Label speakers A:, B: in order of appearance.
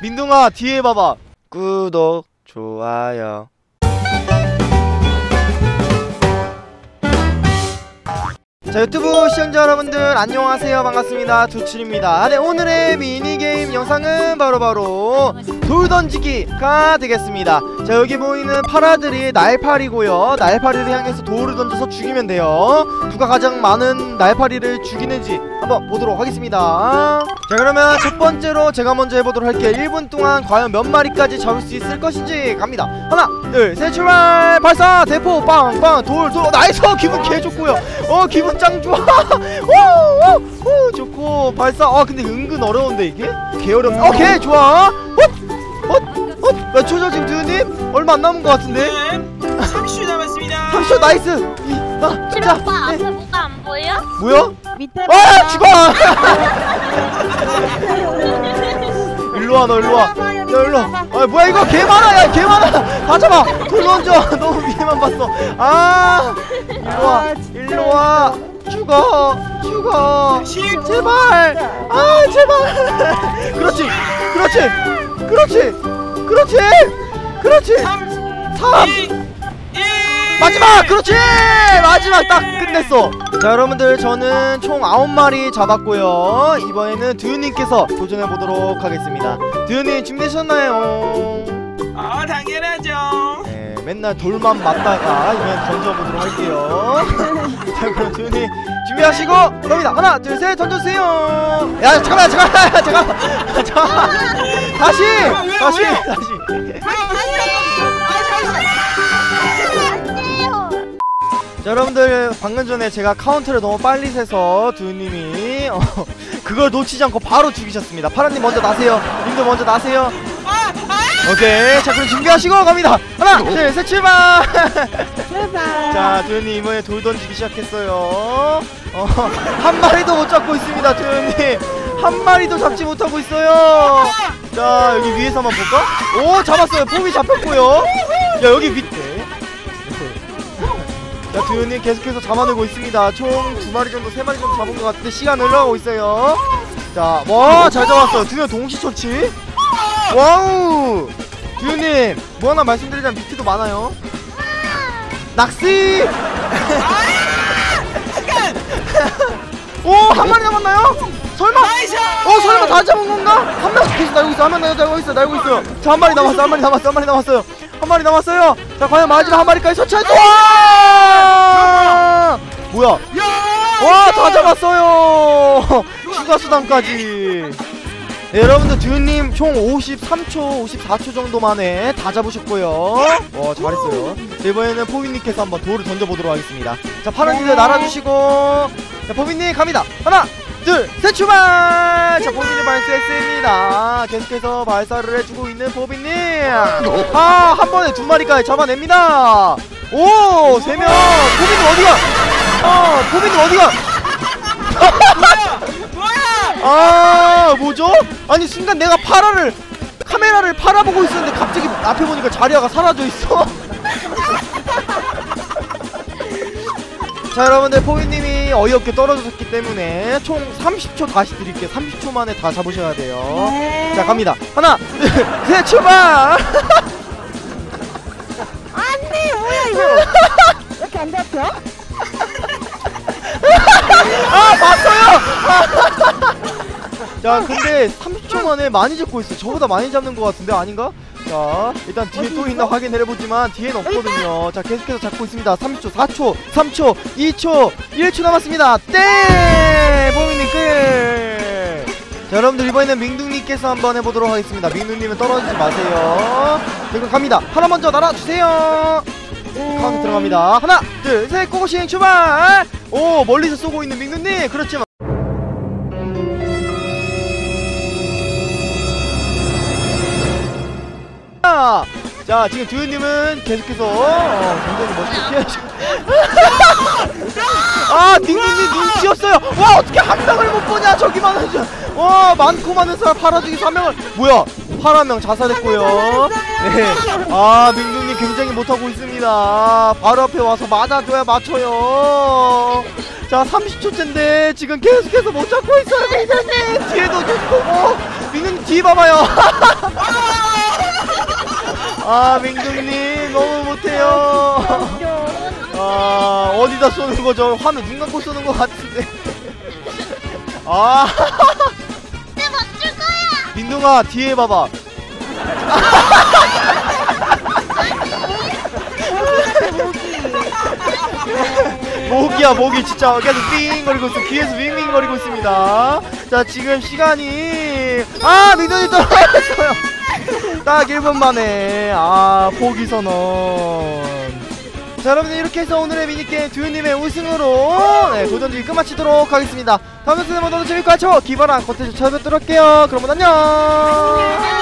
A: 민둥아 뒤에 봐봐. 구독 좋아요 자 유튜브 시청자 여러분들 안녕하세요. 반갑습니다. 두칠입니다. 네 오늘의 미니게임 영상은 바로 바로 돌 던지기가 되겠습니다. 자 여기 보이는 파라들이 날파리고요. 날파리를 향해서 돌을 던져서 죽이면 돼요. 누가 가장 많은 날파리를 죽이는지 한번 보도록 하겠습니다. 자 그러면 첫 번째로 제가 먼저 해보도록 할게요. 1분 동안 과연 몇 마리까지 잡을 수 있을 것인지 갑니다. 하나 둘 셋 출발! 발사! 대포! 빵빵! 돌돌! 나이스! 기분 개 좋고요. 어 기분 짱짱 좋아. 오, 좋고. 발사. 아 근데 은근 어려운데 이게? 개어렵 오케이 좋아. 헛헛헛. 초조 지금 드님? 얼마 안 남은 것 같은데?
B: 3초 남았습니다.
A: 3초 나이스. 이, 아,
C: 앞에 네. 뭐가 안 보여?
A: 뭐야?
D: 밑에
A: 아 죽어! 일로와 너 일로와. 너 일로 아 뭐야 이거 개 많아. 야개 많아. 다 잡아 돌 던져. 너무 위에만 봤어. 아. 일로와. 일로 와. 죽어. 죽어.
B: 십,
A: 제발. 아 제발. 그렇지. 그렇지. 그렇지. 그렇지. 그렇지.
B: 3,
A: 3
B: 2, 1.
A: 마지막. 그렇지. 마지막 딱 끝냈어. 자 여러분들 저는 총 9마리 잡았고요. 이번에는 두유님께서 도전해보도록 하겠습니다. 두유님 준비되셨나요?
B: 아, 당연하죠.
A: 네 맨날 돌만 맞다가 이번엔 던져보도록 할게요. 자 그럼 두유님 준비하시고 갑니다. 하나 둘 셋 던져주세요. 야 잠깐만 잠깐만 잠깐만. 잠깐만 다시 다시 다시. 자 여러분들 방금 전에 제가 카운트를 너무 빨리 세서 두유님이 어, 그걸 놓치지 않고 바로 죽이셨습니다. 파란님 먼저 나세요. 님도 먼저 나세요 오케이. 자 그럼 준비하시고 갑니다. 하나 둘셋 출발!
D: 출발.
A: 자 두유님 이번에 돌 던지기 시작했어요. 어, 한 마리도 못 잡고 있습니다 두유님. 한 마리도 잡지 못하고 있어요. 자 여기 위에서 한번 볼까? 오 잡았어요. 폼이 잡혔고요. 야 여기 밑에. 자 두유님 계속해서 잡아내고 있습니다. 총 두 마리 정도 세 마리 정도 잡은 것 같은데 시간 흘러가고 있어요. 자와잘 잡았어요. 두유 동시 처치 와우! 두유님 뭐 하나 말씀드리자면 밑에도 많아요. 낚시! 오한 마리 남았나요? 설마! 어 설마 다 잡은 건가? 한명 계속 날고 있어 한 명 날고 있어 날고 있어요 자한 마리 남았어 한 마리 남았어 한 마리 남았어요. 한 마리 남았어요. 자 과연 마지막 한 마리까지 서치할 와 뭐야? 와 다 잡았어요! 추가 수당까지 네, 여러분들 듀님 총 53초 54초 정도 만에 다 잡으셨고요. 와 잘했어요. 자, 이번에는 포비님께서 한번 돌을 던져보도록 하겠습니다. 자 파란님들 날아주시고. 자 포비님 갑니다. 하나 둘 셋 출발! 자 포비님 발사했습니다. 계속해서 발사를 해주고 있는 포비님. 아 한 번에 두 마리까지 잡아냅니다. 오 세 명. 포비님 어디가? 어 포비님 어디가? 아 뭐죠? 아니 순간 내가 파라를 카메라를 팔아보고 있었는데 갑자기 앞에 보니까 자리아가 사라져 있어. 자 여러분들 포위님이 어이없게 떨어졌기 때문에 총 30초 다시 드릴게요 30초 만에 다 잡으셔야 돼요
D: 네.
A: 자 갑니다 하나 둘셋 출발
D: 안돼 뭐야 이거? 이렇게 안 잡혀?
A: 아 봤어요 자 근데 30초 만에 많이 잡고 있어. 저보다 많이 잡는 것 같은데 아닌가? 자 일단 뒤에 또 있나 확인을 해보지만 뒤에는 없거든요. 자 계속해서 잡고 있습니다. 30초 4초 3초 2초 1초 남았습니다. 땡! 보미님 끝자 여러분들 이번에는 민둥님께서 한번 해보도록 하겠습니다. 민둥님은 떨어지지 마세요. 자 그럼 갑니다. 하나 먼저 날아주세요. 카운트 들어갑니다. 하나 둘셋 고고싱 출발! 오 멀리서 쏘고 있는 민누님! 그렇지만 자, 자 지금 두유님은 계속해서 어, 굉장히 멋있게 피하시고. 아 닝닝님 눈치였어요. 와 어떻게 한 명을 못 보냐 저기만 하죠 와 많고 많은 사람 팔아주기 한 명을. 뭐야 파라명 자살했고요. 네아 닝닝님 굉장히 못하고 있습니다. 바로 앞에 와서 맞아줘야 맞춰요. 자 30초째인데 지금 계속해서 못 잡고 있어요 민규님. 뒤에도 계속 보고. 민규님 뒤에 봐봐요 아 민규님 너무 못해요. 아 어디다 쏘는 거죠? 화면 눈 감고 쏘는 것 같은데. 아.
C: 내 맞출 거야.
A: 민둥아 뒤에 봐봐. 목이야 목이 진짜 계속 윙거리고 있어. 귀에서 윙윙거리고 있습니다. 자 지금 시간이. 아 민둥이 떨어졌어요 딱 1분 만에. 아 포기 선언. 자 여러분들 이렇게 해서 오늘의 미니게임 두유님의 우승으로 네, 도전지 끝마치도록 하겠습니다. 다음 영상에 만나도 재밌고 하죠 기발한 컨텐츠 찾아뵙도록 할게요. 그러면 안녕